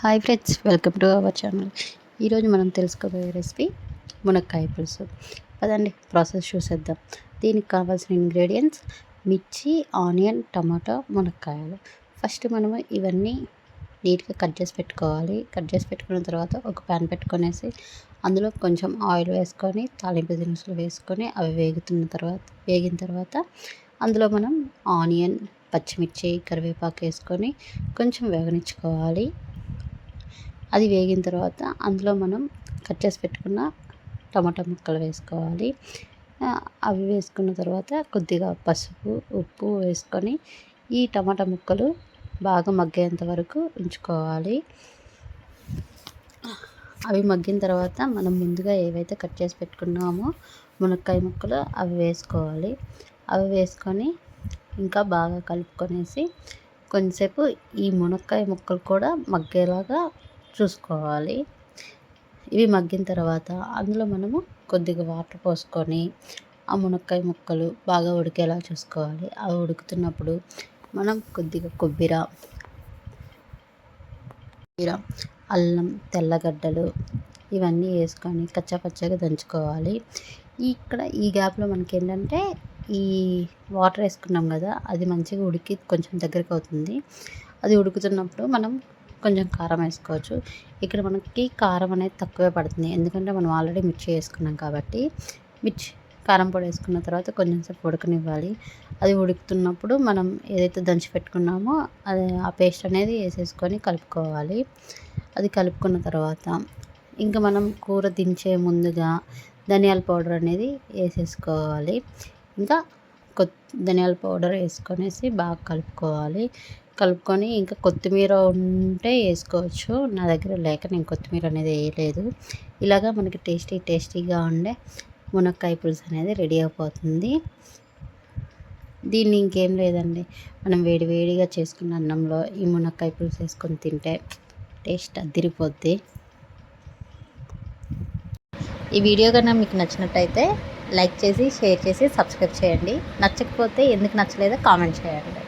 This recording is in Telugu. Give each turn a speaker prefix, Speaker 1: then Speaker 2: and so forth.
Speaker 1: Hi friends welcome to our channel. ఈరోజు మనం తెలుసుకోబోయే రెసిపీ మునక్కాయ పులుసు. పదండి ప్రాసెస్ చూసేద్దాం. దీనికి కావాల్సిన ఇంగ్రీడియంట్స్ మిర్చి ఆనియన్ టమాటో మునక్కాయలు. ఫస్ట్ మనము ఇవన్నీ నీట్గా కట్ చేసి పెట్టుకోవాలి. కట్ చేసి పెట్టుకున్న తర్వాత ఒక ప్యాన్ పెట్టుకొనేసి అందులో కొంచెం ఆయిల్ వేసుకొని తాలింపు దినుసులు వేసుకొని అవి వేగుతున్న తర్వాత వేగిన తర్వాత అందులో మనం ఆనియన్ పచ్చిమిర్చి కరివేపాకు వేసుకొని కొంచెం వేగనిచ్చుకోవాలి. అది వేగిన తర్వాత అందులో మనం కట్ చేసి పెట్టుకున్న టమాటా ముక్కలు వేసుకోవాలి. అవి వేసుకున్న తర్వాత కొద్దిగా పసుపు ఉప్పు వేసుకొని ఈ టమాటా ముక్కలు బాగా మగ్గేంత వరకు ఉంచుకోవాలి. అవి మగ్గిన తర్వాత మనం ముందుగా ఏవైతే కట్ చేసి పెట్టుకున్నామో మునక్కాయ ముక్కలు అవి వేసుకోవాలి. అవి వేసుకొని ఇంకా బాగా కలుపుకొనేసి కొంచెంసేపు ఈ మునక్కాయ ముక్కలు కూడా మగ్గేలాగా చూసుకోవాలి. ఇవి మగ్గిన తర్వాత అందులో మనము కొద్దిగా వాటర్ పోసుకొని ఆ మునక్కాయ ముక్కలు బాగా ఉడికేలా చూసుకోవాలి. అవి ఉడుకుతున్నప్పుడు మనం కొద్దిగా కొబ్బరి కొబ్బరి అల్లం తెల్లగడ్డలు ఇవన్నీ వేసుకొని కచ్చాపచ్చగా దంచుకోవాలి. ఇక్కడ ఈ గ్యాప్లో మనకి ఏంటంటే ఈ వాటర్ వేసుకున్నాం కదా అది మంచిగా ఉడికి కొంచెం దగ్గరికి అవుతుంది. అది ఉడుకుతున్నప్పుడు మనం కొంచెం కారం వేసుకోవచ్చు. ఇక్కడ మనకి కారం అనేది తక్కువే పడుతుంది. ఎందుకంటే మనం ఆల్రెడీ మిర్చి వేసుకున్నాం కాబట్టి మిర్చి కారం పొడి వేసుకున్న తర్వాత కొంచెం సేపు ఉడకనివ్వాలి. అది ఉడుకుతున్నప్పుడు మనం ఏదైతే దంచి పెట్టుకున్నామో అది ఆ పేస్ట్ అనేది వేసేసుకొని కలుపుకోవాలి. అది కలుపుకున్న తర్వాత ఇంకా మనం కూర దించే ముందుగా ధనియాల పౌడర్ అనేది వేసేసుకోవాలి. ఇంకా కొత్ ధనియాల పౌడర్ వేసుకొనేసి బాగా కలుపుకోవాలి. కలుపుకొని ఇంకా కొత్తిమీర ఉంటే వేసుకోవచ్చు. నా దగ్గర లేక నేను కొత్తిమీర అనేది వేయలేదు. ఇలాగా మనకి టేస్టీ టేస్టీగా ఉండే మునక్కాయ పులుసు అనేది రెడీ అయిపోతుంది. దీన్ని ఇంకేం లేదండి. మనం వేడి వేడిగా చేసుకున్న అన్నంలో ఈ మునక్కాయ పులుసు వేసుకొని తింటే టేస్ట్ అదిరిపోద్ది. ఈ వీడియో కన్నా మీకు నచ్చినట్టయితే లైక్ చేసి షేర్ చేసి సబ్స్క్రైబ్ చేయండి. నచ్చకపోతే ఎందుకు నచ్చలేదో కామెంట్ చేయండి.